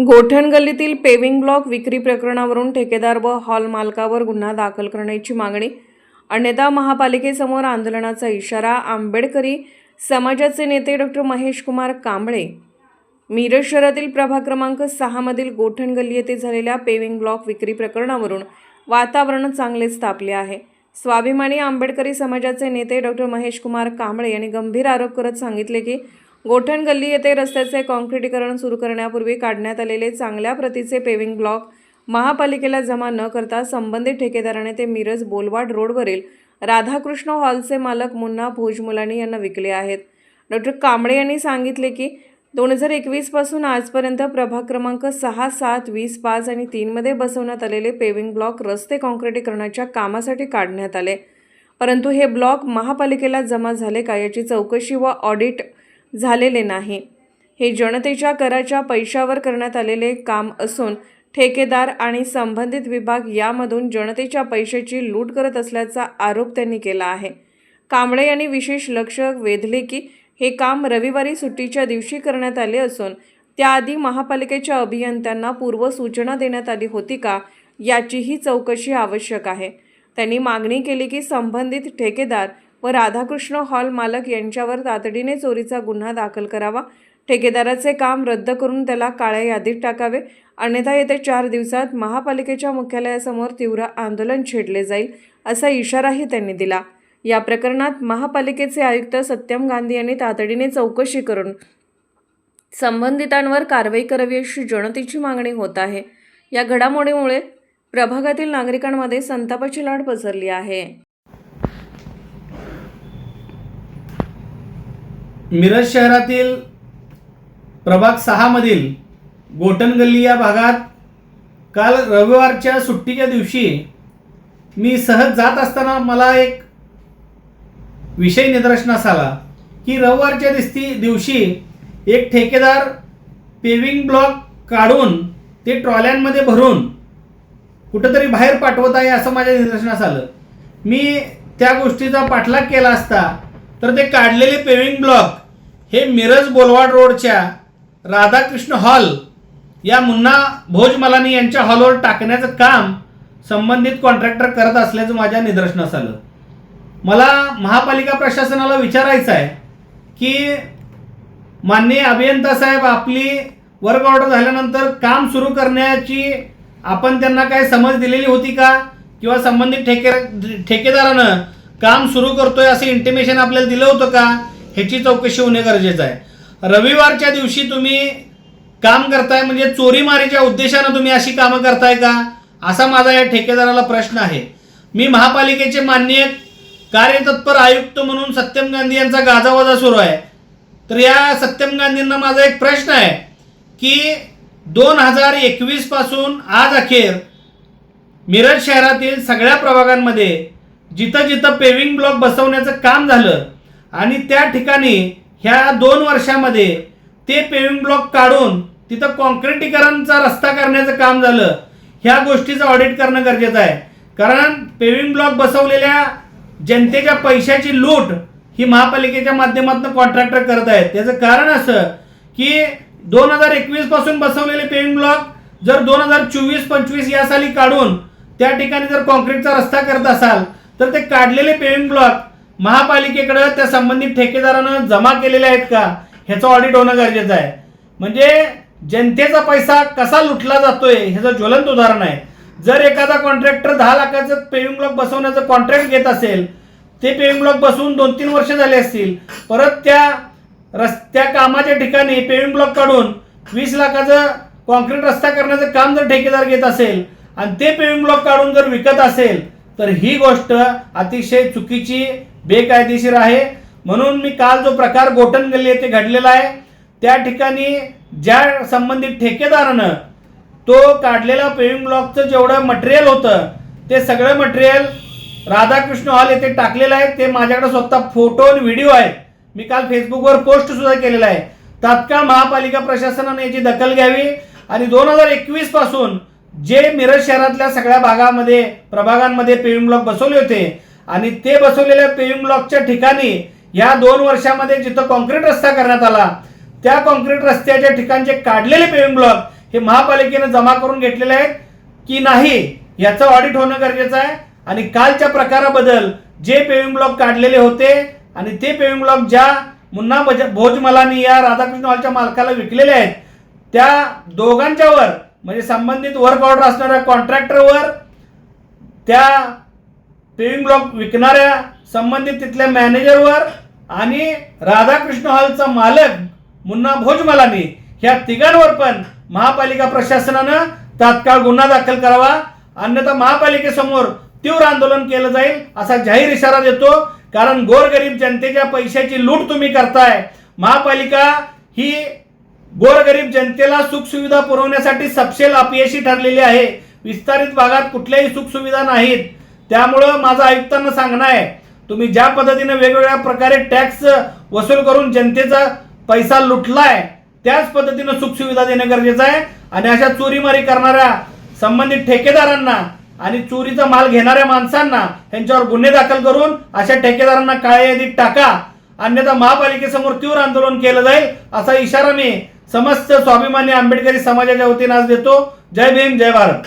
गोठण गल्लीतील paving block विक्री प्रकरणावरून ठेकेदार व हॉल मालकावर गुन्हा दाखल करण्याची मागणी. अन्यथा महापालिकेसमोर आंदोलनाचा इशारा आंबेडकरी समाजाचे नेते डॉक्टर महेश कुमार कांबळे. मिरज शहरातील प्रभाग क्रमांक सहामधील गोठण गल्ली येथे झालेल्या पेविंग ब्लॉक विक्री प्रकरणावरून वातावरण चांगलेच तापले आहे. स्वाभिमानी आंबेडकरी समाजाचे नेते डॉक्टर महेश कुमार कांबळे यांनी गंभीर आरोप करत सांगितले की गोठण गल्ली येथे रस्त्याचे काँक्रीटीकरण सुरू करण्यापूर्वी काढण्यात आलेले चांगल्या प्रतीचे पेविंग ब्लॉक महापालिकेला जमा न करता संबंधित ठेकेदाराने ते मिरज बोलवाड रोडवरील राधाकृष्ण हॉलचे मालक मुन्ना भोजमुलानी यांना विकले आहेत. डॉक्टर कांबळे यांनी सांगितले की दोन हजार एकवीसपासून आजपर्यंत प्रभाग क्रमांक सहा सात वीस पाच आणि तीनमध्ये बसवण्यात आलेले पेविंग ब्लॉक रस्ते काँक्रीटीकरणाच्या कामासाठी काढण्यात आले. परंतु हे ब्लॉक महापालिकेला जमा झाले का याची चौकशी व ऑडिट झालेले नाही. हे जनतेच्या कराच्या पैशावर करण्यात आलेले काम असून ठेकेदार आणि संबंधित विभाग यामधून जनतेच्या पैशाची लूट करत असल्याचा आरोप त्यांनी केला आहे. कांबळे यांनी विशेष लक्ष वेधले की हे काम रविवारी सुट्टीच्या दिवशी करण्यात आले असून त्याआधी महापालिकेच्या अभियंत्यांना पूर्वसूचना देण्यात आली होती का याचीही चौकशी आवश्यक आहे. त्यांनी मागणी केली की संबंधित ठेकेदार व राधाकृष्ण हॉल मालक यांच्यावर तातडीने चोरीचा गुन्हा दाखल करावा. ठेकेदाराचे काम रद्द करून त्याला काळ्या यादीत टाकावे. अन्यथा येत्या चार दिवसात महापालिकेच्या मुख्यालयासमोर तीव्र आंदोलन छेडले जाईल असा इशाराही त्यांनी दिला. या प्रकरणात महापालिकेचे आयुक्त सत्यम गांधी यांनी तातडीने चौकशी करून संबंधितांवर कारवाई करावी अशी जनतेची मागणी होत आहे. या घडामोडीमुळे प्रभागातील नागरिकांमध्ये संतापाची लाट पसरली आहे. मिरज शहरातील प्रभाग सहामधील गोटनगल्ली या भागात काल रविवारच्या सुट्टीच्या दिवशी मी सहज जात असताना मला एक विषय निदर्शनास आला की रविवारच्या दिसती दिवशी एक ठेकेदार पेविंग ब्लॉक काढून ते ट्रॉल्यांमध्ये भरून कुठंतरी बाहेर पाठवत आहे असं माझ्या निदर्शनास आलं. मी त्या गोष्टीचा पाठलाग केला असता तर ते काढलेले पेविंग ब्लॉक हे मिरज बोलवाड रोडच्या राधाकृष्ण हॉल या मुन्ना भोजमलानी यांच्या हॉलवर टाकण्याचं काम संबंधित कॉन्ट्रॅक्टर करत असल्याचं माझ्या निदर्शनास आलं. मला महापालिका प्रशासनाला विचारायचं आहे की माननीय अभियंता साहेब आपली वर्क ऑर्डर झाल्यानंतर काम सुरू करण्याची आपण त्यांना काय समज दिलेली होती का? किंवा संबंधित ठेके ठेकेदारानं काम सुरू करतोय असं इंटिमेशन आपल्याला दिलं होतं का? ह्याची चौकशी होणे गरजेचं आहे. रविवारच्या दिवशी तुम्ही काम करताय म्हणजे चोरीमारीच्या उद्देशानं तुम्ही अशी कामं करताय का? असा माझा या ठेकेदाराला प्रश्न आहे. मी महापालिकेचे मान्य कार्यतत्पर आयुक्त म्हणून सत्यम गांधी यांचा गाजावाजा सुरू आहे. तर या सत्यम गांधींना माझा एक प्रश्न आहे की दोन हजार एकवीसपासून आज अखेर मिरज शहरातील सगळ्या प्रभागांमध्ये जिथं जिथं पेविंग ब्लॉक बसवण्याचं काम झालं आणि त्या ठिकाणी ह्या दोन वर्षामध्ये ते पेविंग ब्लॉक काढून तिथं कॉन्क्रिटीकरणचा रस्ता करण्याचं काम झालं. ह्या गोष्टीचं ऑडिट करणं गरजेचं आहे. कारण पेविंग ब्लॉक बसवलेल्या जनतेच्या पैशाची लूट ही महापालिकेच्या माध्यमातून कॉन्ट्रॅक्टर करत आहेत. त्याचं कारण असं की दोन हजार एकवीसपासून बसवलेले पेविंग ब्लॉक जर दोन हजार चोवीस पंचवीस या साली काढून त्या ठिकाणी जर कॉन्क्रीटचा रस्ता करत असाल तर ते काढलेले पेविंग ब्लॉक महापालिकेकडे त्या संबंधित ठेकेदारानं जमा केलेले आहेत का? ह्याचं ऑडिट होणं गरजेचं आहे. म्हणजे जनतेचा पैसा कसा लुटला जातोय ह्याचं ज्वलंत उदाहरण आहे. जर एखादा कॉन्ट्रॅक्टर दहा लाखाचं पेविंग ब्लॉक बसवण्याचं कॉन्ट्रॅक्ट घेत असेल ते पेविंग ब्लॉक बसवून दोन तीन वर्ष झाले असतील परत त्या रस्त्या कामाच्या ठिकाणी पेविंग ब्लॉक काढून वीस लाखाचं कॉन्क्रीट रस्ता करण्याचं काम जर ठेकेदार घेत असेल आणि ते पेविंग ब्लॉक काढून जर विकत असेल तर ही गोष्ट अतिशय चुकीची बेकायदेशीर आहे. म्हणून मी काल जो प्रकार गोटन गल्ली येथे घडलेला आहे त्या ठिकाणी ज्या संबंधित ठेकेदारानं तो काढलेला पेविंग ब्लॉकचं जेवढं मटेरियल होतं ते सगळं मटेरियल राधाकृष्ण हॉल येथे टाकलेलं आहे. ते माझ्याकडे स्वतः फोटो आणि व्हिडिओ आहेत. मी काल फेसबुकवर पोस्ट सुद्धा केलेला आहे. तात्काळ महापालिका प्रशासनाने याची दखल घ्यावी आणि दोन हजार एकवीसपासून जे मिरज शहरातल्या सगळ्या भागामध्ये प्रभागांमध्ये पेविंग ब्लॉक बसवले होते आणि ते बसवलेल्या पेविंग ब्लॉकच्या ठिकाणी या दोन वर्षामध्ये जिथं कॉन्क्रीट रस्ता करण्यात आला त्या कॉन्क्रीट रस्त्याच्या ठिकाणचे काढलेले पेविंग ब्लॉक हे महापालिकेनं जमा करून घेतलेले आहेत की नाही याचं ऑडिट होणं गरजेचं आहे. आणि कालच्या प्रकाराबद्दल जे पेविंग ब्लॉक काढलेले होते आणि ते पेविंग ब्लॉक ज्या मुन्ना भज भोजमलानी या राधाकृष्ण हॉलच्या मालकाला विकलेले आहेत त्या दोघांच्यावर म्हणजे संबंधित वर्क ऑर्डर असणाऱ्या कॉन्ट्रॅक्टरवर त्या पेविंग ब्लॉक विकणाऱ्या संबंधित तिथल्या मॅनेजरवर आणि राधाकृष्ण हॉलचा मालक मुन्ना भोजमालानी ह्या तिघांवर पण महापालिका प्रशासनानं तात्काळ गुन्हा दाखल करावा. अन्यथा महापालिकेसमोर तीव्र आंदोलन केलं जाईल असा जाहीर इशारा देतो. कारण गोरगरीब जनतेच्या पैशाची लूट तुम्ही करताय. महापालिका ही गोरगरीब जनतेला सुखसुविधा पुरवण्यासाठी सपशेल अपयशी ठरलेली आहे. विस्तारित भागात कुठल्याही सुखसुविधा नाहीत. त्यामुळं माझं आयुक्तांना सांगणं आहे तुम्ही ज्या पद्धतीने वेगवेगळ्या प्रकारे टॅक्स वसूल करून जनतेचा पैसा लुटलाय त्याच पद्धतीनं सुखसुविधा देणं गरजेचं आहे. आणि अशा चोरीमारी करणाऱ्या संबंधित ठेकेदारांना आणि चोरीचा माल घेणाऱ्या माणसांना यांच्यावर गुन्हे दाखल करून अशा ठेकेदारांना काळ्या यादीत टाका. अन्यथा महापालिकेसमोर तीव्र आंदोलन केलं जाईल असा इशारा मी समस्त स्वाभिमानी आंबेडकरी समाजाच्या वतीनं आज देतो. जय भीम जय भारत.